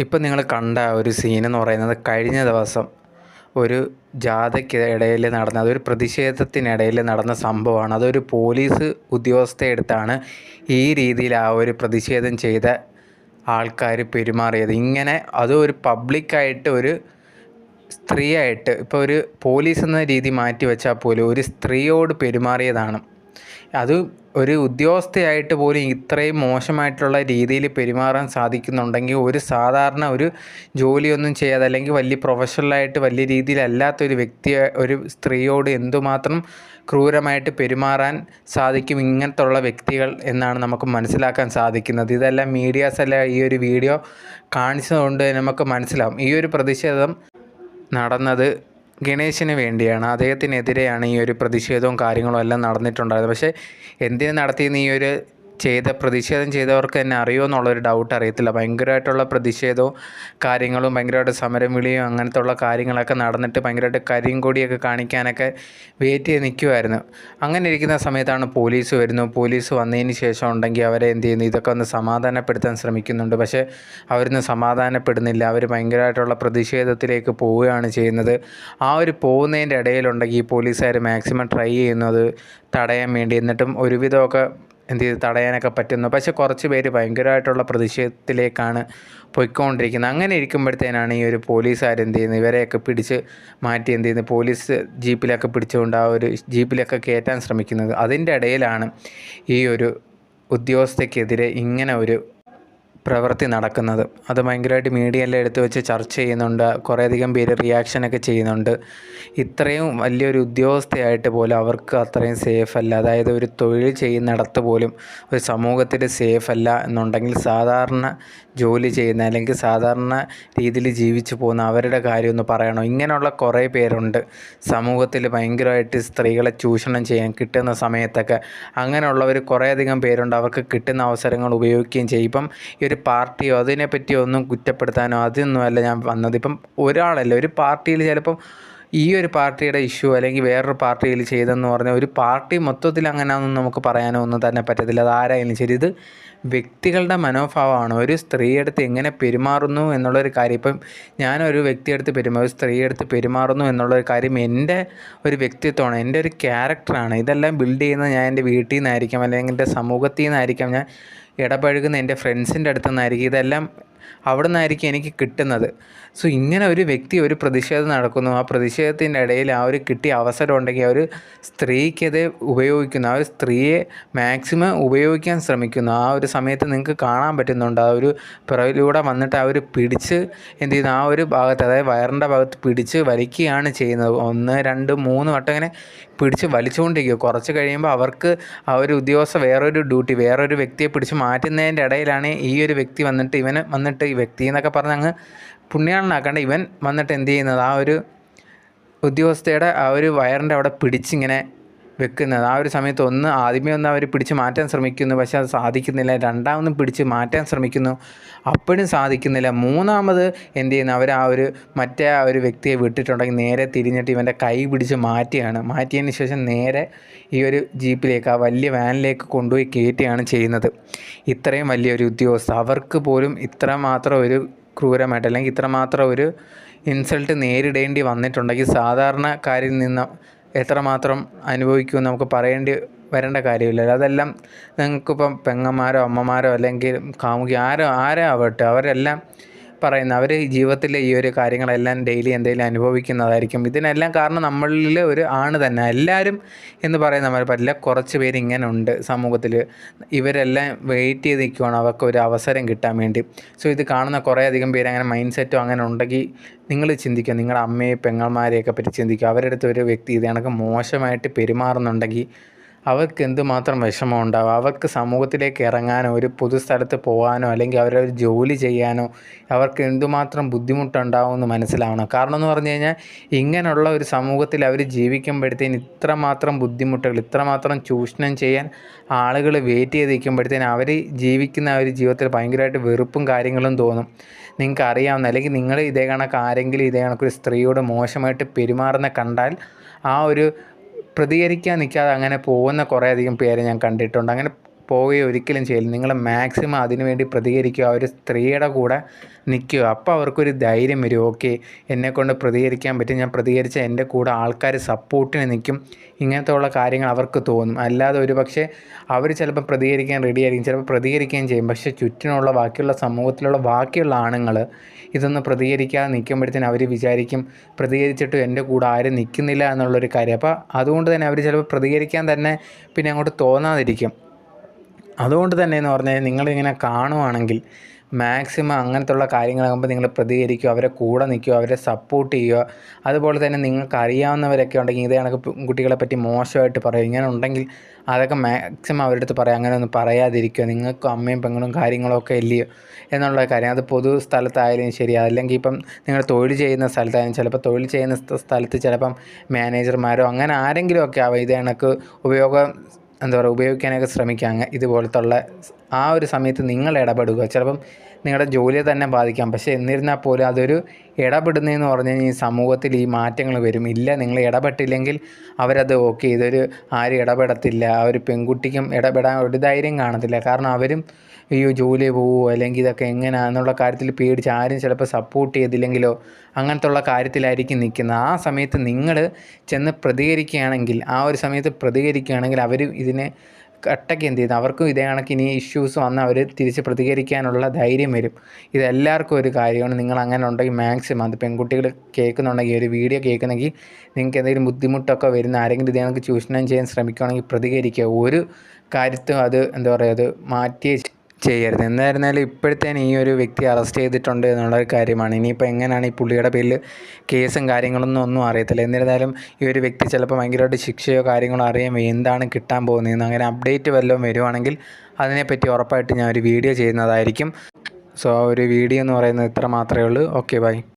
ഇപ്പം നിങ്ങൾ കണ്ട ഒരു സീൻ എന്ന് പറയുന്നത് കഴിഞ്ഞ ദിവസം ഒരു ജാഥയ്ക്കിടയിൽ നടന്ന അതൊരു പ്രതിഷേധത്തിനിടയിൽ നടന്ന സംഭവമാണ്. അതൊരു പോലീസ് ഉദ്യോഗസ്ഥയെടുത്താണ് ഈ രീതിയിൽ ആ ഒരു പ്രതിഷേധം ചെയ്ത ആൾക്കാർ പെരുമാറിയത്. ഇങ്ങനെ അതൊരു പബ്ലിക്കായിട്ട് ഒരു സ്ത്രീയായിട്ട് ഇപ്പോൾ ഒരു പോലീസ് എന്ന രീതി മാറ്റി വെച്ചാൽ പോലും ഒരു സ്ത്രീയോട് പെരുമാറിയതാണ്. അത് ഒരു ഉദ്യോഗസ്ഥയായിട്ട് പോലും ഇത്രയും മോശമായിട്ടുള്ള രീതിയിൽ പെരുമാറാൻ സാധിക്കുന്നുണ്ടെങ്കിൽ ഒരു സാധാരണ ഒരു ജോലിയൊന്നും ചെയ്യാതെ അല്ലെങ്കിൽ വലിയ പ്രൊഫഷണലായിട്ട് വലിയ രീതിയിലല്ലാത്ത ഒരു വ്യക്തിയെ ഒരു സ്ത്രീയോട് എന്തുമാത്രം ക്രൂരമായിട്ട് പെരുമാറാൻ സാധിക്കും ഇങ്ങനത്തുള്ള വ്യക്തികൾ എന്നാണ് നമുക്ക് മനസ്സിലാക്കാൻ സാധിക്കുന്നത്. ഇതെല്ലാം മീഡിയാസ് എല്ലാം ഈ ഒരു വീഡിയോ കാണിച്ചതുകൊണ്ട് നമുക്ക് മനസ്സിലാവും. ഈ ഒരു പ്രതിഷേധം നടന്നത് ഗണേശന് വേണ്ടിയാണ്. അദ്ദേഹത്തിനെതിരെയാണ് ഈ ഒരു പ്രതിഷേധവും കാര്യങ്ങളും എല്ലാം നടന്നിട്ടുണ്ടായത് പക്ഷേ എന്തിനു നടത്തിയെന്ന് ഈ ഒരു ചെയ്ത പ്രതിഷേധം ചെയ്തവർക്ക് തന്നെ അറിയുമോ എന്നുള്ളൊരു ഡൗട്ട് അറിയത്തില്ല. ഭയങ്കരമായിട്ടുള്ള പ്രതിഷേധവും കാര്യങ്ങളും ഭയങ്കരമായിട്ട് സമരം വിളിയും അങ്ങനത്തെ ഉള്ള കാര്യങ്ങളൊക്കെ നടന്നിട്ട് ഭയങ്കരമായിട്ട് കരിയും കൊടിയൊക്കെ കാണിക്കാനൊക്കെ വെയിറ്റ് ചെയ്ത് നിൽക്കുമായിരുന്നു അങ്ങനെ ഇരിക്കുന്ന സമയത്താണ് പോലീസ് വരുന്നു. പോലീസ് വന്നതിന് ശേഷം ഉണ്ടെങ്കിൽ അവരെ എന്ത് ചെയ്യുന്നു? ഇതൊക്കെ ഒന്ന് സമാധാനപ്പെടുത്താൻ ശ്രമിക്കുന്നുണ്ട്. പക്ഷേ അവരൊന്നും സമാധാനപ്പെടുന്നില്ല. അവർ ഭയങ്കരമായിട്ടുള്ള പ്രതിഷേധത്തിലേക്ക് പോവുകയാണ് ചെയ്യുന്നത്. ആ ഒരു പോകുന്നതിന്റെ ഇടയിലുണ്ടെങ്കിൽ പോലീസുകാർ മാക്സിമം ട്രൈ ചെയ്യുന്നത് തടയാൻ വേണ്ടി. എന്നിട്ടും ഒരുവിധമൊക്കെ എന്ത് ചെയ്ത് തടയാനൊക്കെ പറ്റുന്നു. പക്ഷെ കുറച്ച് പേര് ഭയങ്കരമായിട്ടുള്ള പ്രതിഷേധത്തിലേക്കാണ് പൊയ്ക്കൊണ്ടിരിക്കുന്നത്. അങ്ങനെ ഇരിക്കുമ്പോഴത്തേനാണ് ഈ ഒരു പോലീസുകാർ എന്ത് ചെയ്യുന്നത്? ഇവരെയൊക്കെ പിടിച്ച് മാറ്റി എന്ത് ചെയ്യുന്നത്? പോലീസ് ജീപ്പിലൊക്കെ പിടിച്ചുകൊണ്ട് ആ ഒരു ജീപ്പിലൊക്കെ കയറ്റാൻ ശ്രമിക്കുന്നത്. അതിന്റെ ഇടയിലാണ് ഈ ഒരു ഉദ്യോഗസ്ഥയ്ക്കെതിരെ ഇങ്ങനെ ഒരു പ്രവൃത്തി നടക്കുന്നത്. അത് ഭയങ്കരമായിട്ട് മീഡിയയെല്ലാം എടുത്തു വെച്ച് ചർച്ച ചെയ്യുന്നുണ്ട്. കുറേയധികം പേര് റിയാക്ഷനൊക്കെ ചെയ്യുന്നുണ്ട്. ഇത്രയും വലിയൊരു ഉദ്യോഗസ്ഥയായിട്ട് പോലും അവർക്ക് അത്രയും സേഫ് അല്ല. അതായത് ഒരു തൊഴിൽ ചെയ്യുന്നിടത്ത് പോലും ഒരു സമൂഹത്തിൽ സേഫ് അല്ല എന്നുണ്ടെങ്കിൽ സാധാരണ ജോലി ചെയ്യുന്ന അല്ലെങ്കിൽ സാധാരണ രീതിയിൽ ജീവിച്ചു പോകുന്ന അവരുടെ കാര്യമൊന്ന് പറയണോ? ഇങ്ങനെയുള്ള കുറേ പേരുണ്ട്. സമൂഹത്തിൽ ഭയങ്കരമായിട്ട് സ്ത്രീകളെ ചൂഷണം ചെയ്യാൻ കിട്ടുന്ന സമയത്തൊക്കെ അങ്ങനെയുള്ളവർ കുറേയധികം പേരുണ്ട്. അവർക്ക് കിട്ടുന്ന അവസരങ്ങൾ ഉപയോഗിക്കുകയും ചെയ്യും. ഇപ്പം ഈ ഒരു പാർട്ടിയോ അതിനെപ്പറ്റിയോ ഒന്നും കുറ്റപ്പെടുത്താനോ അതൊന്നുമല്ല ഞാൻ വന്നത്. ഇപ്പം ഒരാളല്ല ഒരു പാർട്ടിയിൽ ചിലപ്പം ഈ ഒരു പാർട്ടിയുടെ ഇഷ്യൂ അല്ലെങ്കിൽ വേറൊരു പാർട്ടിയിൽ ചെയ്തെന്ന് പറഞ്ഞാൽ ഒരു പാർട്ടി മൊത്തത്തിൽ ഒന്നും നമുക്ക് പറയാനോ ഒന്നും തന്നെ പറ്റത്തില്ല. അത് ആരായാലും ശരി ഇത് വ്യക്തികളുടെ മനോഭാവമാണ്. ഒരു സ്ത്രീയെടുത്ത് എങ്ങനെ പെരുമാറുന്നു എന്നുള്ളൊരു കാര്യം. ഇപ്പം ഞാനൊരു വ്യക്തിയെടുത്ത് പെരുമാ ഒരു സ്ത്രീയെടുത്ത് പെരുമാറുന്നു എന്നുള്ളൊരു കാര്യം എന്റെ ഒരു വ്യക്തിത്വമാണ് എന്റെ ഒരു ക്യാരക്ടറാണ്. ഇതെല്ലാം ബിൽഡ് ചെയ്യുന്നത് ഞാൻ എന്റെ വീട്ടിൽ നിന്നായിരിക്കാം അല്ലെങ്കിൽ എന്റെ സമൂഹത്തിൽ നിന്നായിരിക്കാം. ഞാൻ ഇടപഴകുന്ന എന്റെ ഫ്രണ്ട്സിന്റെ അടുത്തു നിന്നായിരിക്കും ഇതെല്ലാം അവിടെ നിന്നായിരിക്കും എനിക്ക് കിട്ടുന്നത്. സോ ഇങ്ങനെ ഒരു വ്യക്തി ഒരു പ്രതിഷേധം നടക്കുന്നു. ആ പ്രതിഷേധത്തിന്റെ ഇടയിൽ ആ ഒരു കിട്ടിയ അവസരം ഉണ്ടെങ്കിൽ ആ ഒരു സ്ത്രീക്കത് ഉപയോഗിക്കുന്നു. ആ ഒരു സ്ത്രീയെ മാക്സിമം ഉപയോഗിക്കാൻ ശ്രമിക്കുന്നു. ആ ഒരു സമയത്ത് നിങ്ങൾക്ക് കാണാൻ പറ്റുന്നുണ്ട്. ആ ഒരു പിറവിലൂടെ വന്നിട്ട് ആ ഒരു പിടിച്ച് എന്ത് ചെയ്യുന്നു? ആ ഒരു ഭാഗത്ത് അതായത് വയറിന്റെ ഭാഗത്ത് പിടിച്ച് വലിക്കുകയാണ് ചെയ്യുന്നത്. ഒന്ന് രണ്ട് മൂന്ന് വട്ടം ഇങ്ങനെ പിടിച്ച് വലിച്ചുകൊണ്ടിരിക്കുക. കുറച്ച് കഴിയുമ്പോൾ അവർക്ക് ആ ഒരു ഉദ്യോഗസ്ഥ വേറൊരു ഡ്യൂട്ടി വേറൊരു വ്യക്തിയെ പിടിച്ച് മാറ്റുന്നതിന്റെ ഇടയിലാണ് ഈ ഒരു വ്യക്തി വന്നിട്ട് ഇവനെ വന്നിട്ട് ഈ വ്യക്തി എന്നൊക്കെ പറഞ്ഞ് അങ്ങ് പുണ്യാളനാക്കേണ്ട ഇവൻ വന്നിട്ട് എന്ത് ചെയ്യുന്നത്? ആ ഒരു ഉദ്യോഗസ്ഥയുടെ ആ ഒരു വയറിന്റെ അവിടെ പിടിച്ചിങ്ങനെ വെക്കുന്നത്. ആ ഒരു സമയത്ത് ഒന്ന് ആദ്യമേ ഒന്ന് അവർ പിടിച്ച് മാറ്റാൻ ശ്രമിക്കുന്നു. പക്ഷേ അത് സാധിക്കുന്നില്ല. രണ്ടാമതും പിടിച്ച് മാറ്റാൻ ശ്രമിക്കുന്നു. അപ്പോഴും സാധിക്കുന്നില്ല. മൂന്നാമത് എന്ത് ചെയ്യുന്നു അവർ ആ ഒരു മറ്റേ ആ ഒരു വ്യക്തിയെ വിട്ടിട്ടുണ്ടെങ്കിൽ നേരെ തിരിഞ്ഞിട്ട് ഇവന്റെ കൈ പിടിച്ച് മാറ്റിയാണ് മാറ്റിയതിന് ശേഷം നേരെ ഈ ഒരു ജീപ്പിലേക്ക് ആ വലിയ വാനിലേക്ക് കൊണ്ടുപോയി കയറ്റുകയാണ് ചെയ്യുന്നത്. ഇത്രയും വലിയൊരു ഉദ്യോഗസ്ഥ. അവർക്ക് പോലും ഇത്രമാത്രം ഒരു ക്രൂരമായിട്ട് അല്ലെങ്കിൽ ഇത്രമാത്രം ഒരു ഇൻസൾട്ട് നേരിടേണ്ടി വന്നിട്ടുണ്ടെങ്കിൽ സാധാരണക്കാരിൽ നിന്ന് എത്രമാത്രം അനുഭവിക്കുമെന്ന് നമുക്ക് പറയേണ്ടി വരേണ്ട കാര്യമില്ല. അതെല്ലാം നിങ്ങൾക്കിപ്പം പെങ്ങന്മാരോ അമ്മമാരോ അല്ലെങ്കിൽ കാമുകി ആരോ ആരോ ആവട്ടെ അവരെല്ലാം പറയുന്ന അവർ ജീവിതത്തിലെ ഈ ഒരു കാര്യങ്ങളെല്ലാം ഡെയിലി എന്തെങ്കിലും അനുഭവിക്കുന്നതായിരിക്കും. ഇതിനെല്ലാം കാരണം നമ്മളിൽ ഒരു ആണ് തന്നെ. എല്ലാവരും എന്ന് പറയുന്ന നമ്മൾ പറ്റില്ല. കുറച്ച് പേര് ഇങ്ങനെ ഉണ്ട് സമൂഹത്തിൽ ഇവരെല്ലാം വെയിറ്റ് ചെയ്ത് നിൽക്കുവാണ് അവർക്ക് ഒരു അവസരം കിട്ടാൻ വേണ്ടി. സോ ഇത് കാണുന്ന കുറേ അധികം പേര് അങ്ങനെ മൈൻഡ് സെറ്റോ അങ്ങനെ ഉണ്ടെങ്കിൽ നിങ്ങൾ ചിന്തിക്കുക നിങ്ങളുടെ അമ്മയെ പെങ്ങന്മാരെയൊക്കെ പറ്റി ചിന്തിക്കുക അവരുടെ അടുത്ത് ഒരു വ്യക്തി ഇത് കണക്ക് മോശമായിട്ട് പെരുമാറുന്നുണ്ടെങ്കിൽ അവർക്ക് എന്തുമാത്രം വിഷമം ഉണ്ടാവും? അവർക്ക് സമൂഹത്തിലേക്ക് ഇറങ്ങാനോ ഒരു പൊതുസ്ഥലത്ത് പോകാനോ അല്ലെങ്കിൽ അവരെ ഒരു ജോലി ചെയ്യാനോ അവർക്ക് എന്തുമാത്രം ബുദ്ധിമുട്ടുണ്ടാവും എന്ന് മനസ്സിലാവണം. കാരണം എന്ന് പറഞ്ഞു കഴിഞ്ഞാൽ ഇങ്ങനെയുള്ള ഒരു സമൂഹത്തിൽ അവർ ജീവിക്കുമ്പോഴത്തേന് ഇത്രമാത്രം ബുദ്ധിമുട്ടുകൾ ഇത്രമാത്രം ചൂഷണം ചെയ്യാൻ ആളുകൾ വെയിറ്റ് ചെയ്ത് നിൽക്കുമ്പോഴത്തേന് അവർ ജീവിക്കുന്ന ഒരു ജീവിതത്തിൽ ഭയങ്കരമായിട്ട് വെറുപ്പും കാര്യങ്ങളും തോന്നും. നിങ്ങൾക്ക് അറിയാവുന്ന അല്ലെങ്കിൽ നിങ്ങൾ ഇതേ കണക്ക് ആരെങ്കിലും ഇതേ കണക്ക് ഒരു സ്ത്രീയോട് മോശമായിട്ട് പെരുമാറുന്ന കണ്ടാൽ ആ ഒരു പ്രതികരിക്കാൻ നിൽക്കാതെ അങ്ങനെ പോകുന്ന കുറേയധികം പേര് ഞാൻ കണ്ടിട്ടുണ്ട്. അങ്ങനെ പോവുകയോ ഒരിക്കലും ചെയ്യില്ല. നിങ്ങൾ മാക്സിമം അതിനുവേണ്ടി പ്രതികരിക്കുക. ഒരു സ്ത്രീയുടെ കൂടെ നിൽക്കുക. അപ്പോൾ അവർക്കൊരു ധൈര്യം വരും. ഓക്കെ എന്നെക്കൊണ്ട് പ്രതികരിക്കാൻ പറ്റും. ഞാൻ പ്രതികരിച്ച എന്റെ കൂടെ ആൾക്കാർ സപ്പോർട്ടിന് നിൽക്കും. ഇങ്ങനത്തെ ഉള്ള കാര്യങ്ങൾ അവർക്ക് തോന്നും. അല്ലാതെ ഒരു പക്ഷേ അവർ ചിലപ്പോൾ പ്രതികരിക്കാൻ റെഡി ആയിരിക്കും. ചിലപ്പോൾ പ്രതികരിക്കുകയും ചെയ്യും. പക്ഷേ ചുറ്റിനുള്ള ബാക്കിയുള്ള സമൂഹത്തിലുള്ള ബാക്കിയുള്ള ആണുങ്ങൾ ഇതൊന്നും പ്രതികരിക്കാതെ നിൽക്കുമ്പോഴത്തേനും അവർ വിചാരിക്കും പ്രതികരിച്ചിട്ട് എന്റെ കൂടെ ആരും നിൽക്കുന്നില്ല എന്നുള്ളൊരു കാര്യം. അപ്പോൾ അതുകൊണ്ട് തന്നെ അവർ ചിലപ്പോൾ പ്രതികരിക്കാൻ തന്നെ പിന്നെ അങ്ങോട്ട് തോന്നാതിരിക്കും. അതുകൊണ്ട് തന്നെ എന്ന് പറഞ്ഞാൽ നിങ്ങളിങ്ങനെ കാണുവാണെങ്കിൽ മാക്സിമം അങ്ങനത്തുള്ള കാര്യങ്ങളാകുമ്പോൾ നിങ്ങൾ പ്രതികരിക്കുക അവരെ കൂടെ നിൽക്കുക അവരെ സപ്പോർട്ട് ചെയ്യുക. അതുപോലെ തന്നെ നിങ്ങൾക്ക് അറിയാവുന്നവരൊക്കെ ഉണ്ടെങ്കിൽ ഇതേ കണക്ക് കുട്ടികളെ പറ്റി മോശമായിട്ട് പറയുക ഇങ്ങനെ ഉണ്ടെങ്കിൽ അതൊക്കെ മാക്സിമം അവരുടെ അടുത്ത് പറയാം. അങ്ങനെ ഒന്നും പറയാതിരിക്കുക. നിങ്ങൾക്കും അമ്മയും പെങ്ങളും കാര്യങ്ങളൊക്കെ ഇല്ലയോ എന്നുള്ള കാര്യം. അത് പൊതു സ്ഥലത്തായാലും ശരി. അല്ലെങ്കിൽ ഇപ്പം നിങ്ങൾ തൊഴിൽ ചെയ്യുന്ന സ്ഥലത്തായാലും ചിലപ്പോൾ തൊഴിൽ ചെയ്യുന്ന സ്ഥ- സ്ഥലത്ത് ചിലപ്പം മാനേജർമാരോ അങ്ങനെ ആരെങ്കിലുമൊക്കെ ആവാം. ഇതേ കണക്ക് ഉപയോഗം എന്താ പറയുക ഉപയോഗിക്കാനൊക്കെ ശ്രമിക്കുക ഇതുപോലത്തുള്ള ആ ഒരു സമയത്ത് നിങ്ങൾ ഇടപെടുക. ചിലപ്പം നിങ്ങളുടെ ജോലിയെ തന്നെ ബാധിക്കാം. പക്ഷേ എന്നിരുന്നാൽ പോലും അതൊരു ഇടപെടുന്നതെന്ന് പറഞ്ഞു കഴിഞ്ഞാൽ ഈ സമൂഹത്തിൽ ഈ മാറ്റങ്ങൾ വരും. ഇല്ല നിങ്ങൾ ഇടപെട്ടില്ലെങ്കിൽ അവരത് ഓക്കെ. ഇതൊരു ആരും ഇടപെടത്തില്ല. ആ ഒരു പെൺകുട്ടിക്കും ഇടപെടാൻ ഒരു ധൈര്യം കാണത്തില്ല. കാരണം അവരും അയ്യോ ജോലി പോവോ അല്ലെങ്കിൽ ഇതൊക്കെ എങ്ങനെയാണെന്നുള്ള കാര്യത്തിൽ പേടിച്ച് ആരും ചിലപ്പോൾ സപ്പോർട്ട് ചെയ്തില്ലെങ്കിലോ അങ്ങനത്തെ ഉള്ള കാര്യത്തിലായിരിക്കും നിൽക്കുന്നത്. ആ സമയത്ത് നിങ്ങൾ ചെന്ന് പ്രതികരിക്കുകയാണെങ്കിൽ ആ ഒരു സമയത്ത് പ്രതികരിക്കുകയാണെങ്കിൽ അവർ ഇതിനെ കട്ടയ്ക്ക് എന്ത് ചെയ്തു? അവർക്കും ഇതേ കണക്ക് ഇനി ഇഷ്യൂസ് വന്ന് അവർ തിരിച്ച് പ്രതികരിക്കാനുള്ള ധൈര്യം വരും. ഇതെല്ലാവർക്കും ഒരു കാര്യമാണ്. നിങ്ങൾ അങ്ങനെ ഉണ്ടെങ്കിൽ മാക്സിമം അത് പെൺകുട്ടികൾ കേൾക്കുന്നുണ്ടെങ്കിൽ ഒരു വീഡിയോ കേൾക്കുന്നെങ്കിൽ നിങ്ങൾക്ക് എന്തെങ്കിലും ബുദ്ധിമുട്ടൊക്കെ വരുന്ന ആരെങ്കിലും ഇതേ കണക്ക് ചൂഷണം ചെയ്യാൻ ശ്രമിക്കുകയാണെങ്കിൽ പ്രതികരിക്കുക. ഒരു കാര്യത്തും അത് എന്താ പറയുക അത് മാറ്റിയേ ചെയ്യരുത്. എന്തായിരുന്നാലും ഇപ്പോഴത്തേന് ഈ ഒരു വ്യക്തി അറസ്റ്റ് ചെയ്തിട്ടുണ്ട് എന്നുള്ള ഒരു കാര്യമാണ്. ഇനിയിപ്പോൾ എങ്ങനെയാണ് ഈ പുള്ളിയുടെ പേരിൽ കേസും കാര്യങ്ങളൊന്നും ഒന്നും അറിയത്തില്ല. എന്നിരുന്നാലും ഈ ഒരു വ്യക്തി ചിലപ്പോൾ ഭയങ്കരമായിട്ട് ശിക്ഷയോ കാര്യങ്ങളോ അറിയാൻ എന്താണ് കിട്ടാൻ പോകുന്നതെന്ന് അങ്ങനെ അപ്ഡേറ്റ് വല്ലതും വരുവാണെങ്കിൽ അതിനെപ്പറ്റി ഉറപ്പായിട്ട് ഞാൻ ഒരു വീഡിയോ ചെയ്യുന്നതായിരിക്കും. സോ ആ ഒരു വീഡിയോ എന്ന് പറയുന്നത് ഇത്ര മാത്രമേ ഉള്ളൂ. Okay bye